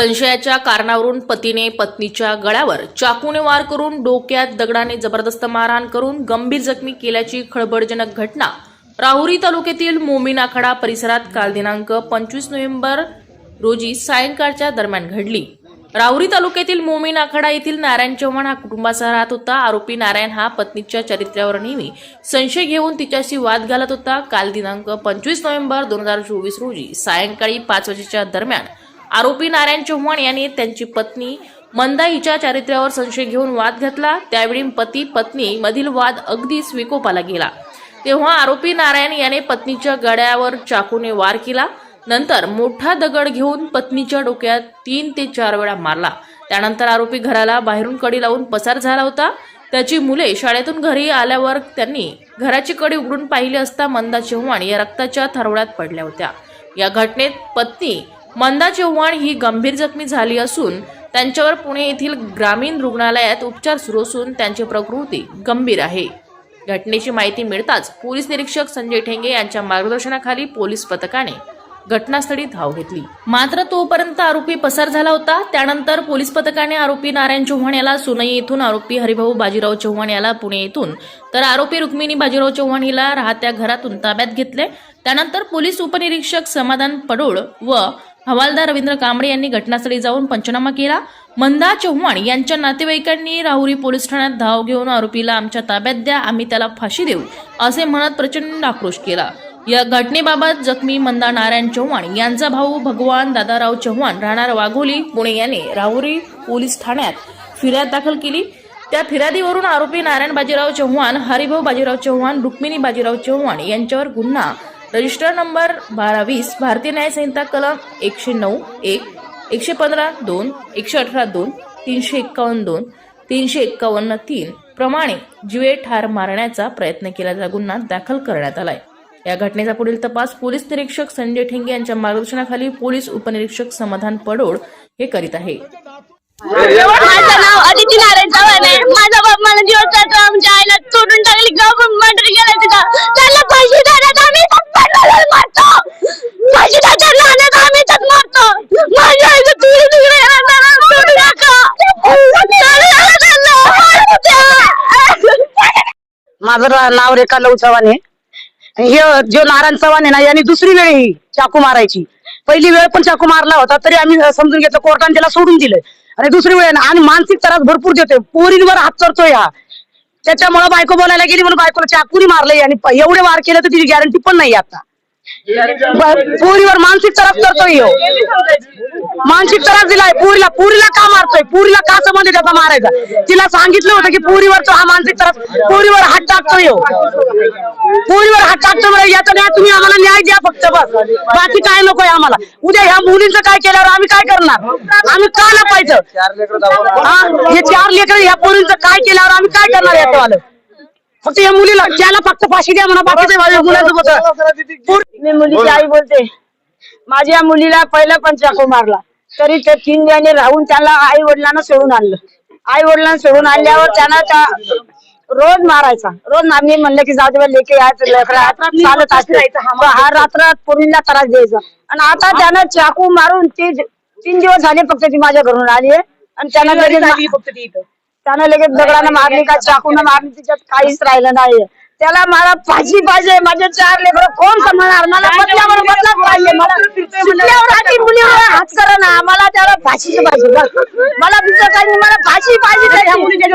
संशयाच्या कारणावरून पतीने पत्नीच्या गळ्यावर चाकूने वार करून डोक्यात दगडाने जबरदस्त मारहाण करून गंभीर जखमी केल्याची खळबळजनक घटना राहुरी तालुक्यातील मोमीन आखाडा परिसरात काल दिनांक पंचवीस नोव्हेंबर रोजी सायंकाळच्या दरम्यान घडली. राहुरी तालुक्यातील मोमीन आखाडा येथील नारायण चव्हाण हा कुटुंबासह राहत होता. आरोपी नारायण हा पत्नीच्या चरित्र्यावर नेहमी संशय घेऊन तिच्याशी वाद घालत होता. काल दिनांक पंचवीस नोव्हेंबर दोन हजार चोवीस रोजी सायंकाळी पाच वाजेच्या दरम्यान आरोपी नारायण चव्हाण यांनी त्यांची पत्नी मंदा हिच्या चारित्र्यावर संशय घेऊन वाद घातला. त्यावेळी पती पत्नी मधील वाद अगदीच विकोपाला गेला. तेव्हा आरोपी नारायण याने पत्नीच्या गळ्यावर चाकूने वार केला. नंतर मोठा दगड घेऊन पत्नीच्या डोक्यात तीन ते चार वेळा मारला. त्यानंतर आरोपी घराला बाहेरून कडी लावून पसार झाला होता. त्याची मुले शाळेतून घरी आल्यावर त्यांनी घराची कडी उघडून पाहिली असता मंदा चव्हाण या रक्ताच्या थरवड्यात पडल्या होत्या. या घटनेत पत्नी मंदा चव्हाण ही गंभीर जखमी झाली असून त्यांच्यावर पुणे येथील ग्रामीण रुग्णालयात उपचार सुरू असून त्यांची प्रकृती गंभीर आहे. घटनेची माहिती मिळताच पोलीस निरीक्षक संजय ठेंगे यांच्या मार्गदर्शनाखाली पोलीस पथकाने घटनास्थळी धाव घेतली. मात्र तोपर्यंत आरोपी पसार झाला होता. त्यानंतर पोलीस पथकाने आरोपी नारायण चव्हाण याला सोनई येथून आरोपी हरिभाऊ बाजीराव चव्हाण याला पुणे येथून तर आरोपी रुक्मिणी बाजीराव चव्हाण हिला राहत्या घरातून ताब्यात घेतले. त्यानंतर पोलीस उपनिरीक्षक समाधान पडोळ व हवालदार रवींद्र कांबळे यांनी घटनास्थळी जाऊन पंचनामा केला. मंदा चव्हाण यांच्या नातेवाईकांनी राहुरी पोलीस ठाण्यात धाव घेऊन आरोपीला आमच्या ताब्यात द्या आम्ही त्याला फाशी देऊ असे म्हणत प्रचंड आक्रोश केला. या घटनेबाबत जखमी मंदा नारायण चव्हाण यांचा भाऊ भगवान दादाराव चव्हाण राहणार वाघोली पुणे याने राहुरी पोलीस ठाण्यात फिर्याद दाखल केली. त्या फिर्यादीवरून आरोपी नारायण बाजीराव चव्हाण हरिभाऊ बाजीराव चव्हाण रुक्मिणी बाजीराव चव्हाण यांच्यावर गुन्हा रजिस्टर नंबर बारा वीस भारतीय न्याय संहिता कलम एकशे नऊ एक एकशे पंधरा दोन एकशे अठरा दोन तीनशे एक्कावन्न दोन तीनशे एक्कावन्न तीन प्रमाणे जीवे ठार मारण्याचा प्रयत्न केल्याचा गुन्हा दाखल करण्यात आलाय. या घटनेचा पुढील तपास पोलीस निरीक्षक संजय ठेंगे यांच्या मार्गदर्शनाखाली पोलीस उपनिरीक्षक समाधान पडोळ हे करीत आहे. माझं नाव अदिती नारायण चव्हाण आहे. माझा बाप मला दिवस रात्र आमच्या आईला सोडून टाकली. गाव मर्डर केला तिथं. माझं नाव रेखा लव चव्हाण आहे. आणि हे जो नारायण चव्हाण आहे ना यांनी दुसरी वेळ ही चाकू मारायची. पहिली वेळ पण चाकू मारला होता तरी आम्ही समजून घेतलं कोर्टाने त्याला सोडून दिलं आणि दुसरी वेळ ना आणि मानसिक त्रास भरपूर देतोय. पोरींवर हात चरतोय हा. त्याच्यामुळे बायको बोलायला गेली म्हणून बायकोला चाकूनी मारलंय आणि एवढे वार केले तर तिची गॅरंटी पण नाही आता. पोरीवर मानसिक त्रास करतोय ह्यो. मानसिक त्रास दिलाय पुरीला पुरीला का मारतोय? पुरीला का संबंध त्याचा मारायचा? तिला सांगितलं होतं की पुरीवर तो हा मानसिक त्रास पुरीवर हात टाकतोय ह्यो. पुरीवर हात टाकतोय याचा न्याय तुम्ही आम्हाला न्याय द्या फक्त बस. बाकी काय नकोय आम्हाला. उद्या ह्या मुलींचं काय केल्यावर आम्ही काय करणार? आम्ही का लपायचं? हा? हे चार लेकर ह्या पोरींचं काय केल्यावर आम्ही काय करणार याचं फक्त या मुलीला त्याला फक्त फाशी द्या म्हणा बाकीच्या माझ्या मुलाचं मी मुलीची आई बोलते. माझ्या मुलीला पहिला पण चाकू मारला. तरी ते तीन महिने राहून त्याला आई वडिलांना सोडून आणलं. आई वडिलांना सोडून आणल्यावर त्यांना त्या रोज मारायचा. रोज मा- मी म्हणलं की जाऊ दे लेके चालत असते. हा रात्र पोरीला त्रास द्यायचा. आणि आता त्यानं चाकू मारून ती तीन दिवस झाले फक्त ती माझ्या घरून आली आहे. आणि त्यानं त्यानं लगेच दगडानं मारली का? चाकून मारली तिच्यात काहीच राहिलं नाही त्याला मला फाशी पाहिजे माझे चार लेकर कोण सांभाळणार? मला बदल्यावर बदलाच पाहिजे. मला शिकल्यावर आधी मुलीवर हात करा ना. मला त्याला फाशीची पाहिजे. बस. मला दुसरं काही नाही, मला फाशी पाहिजे त्या मुलीच्या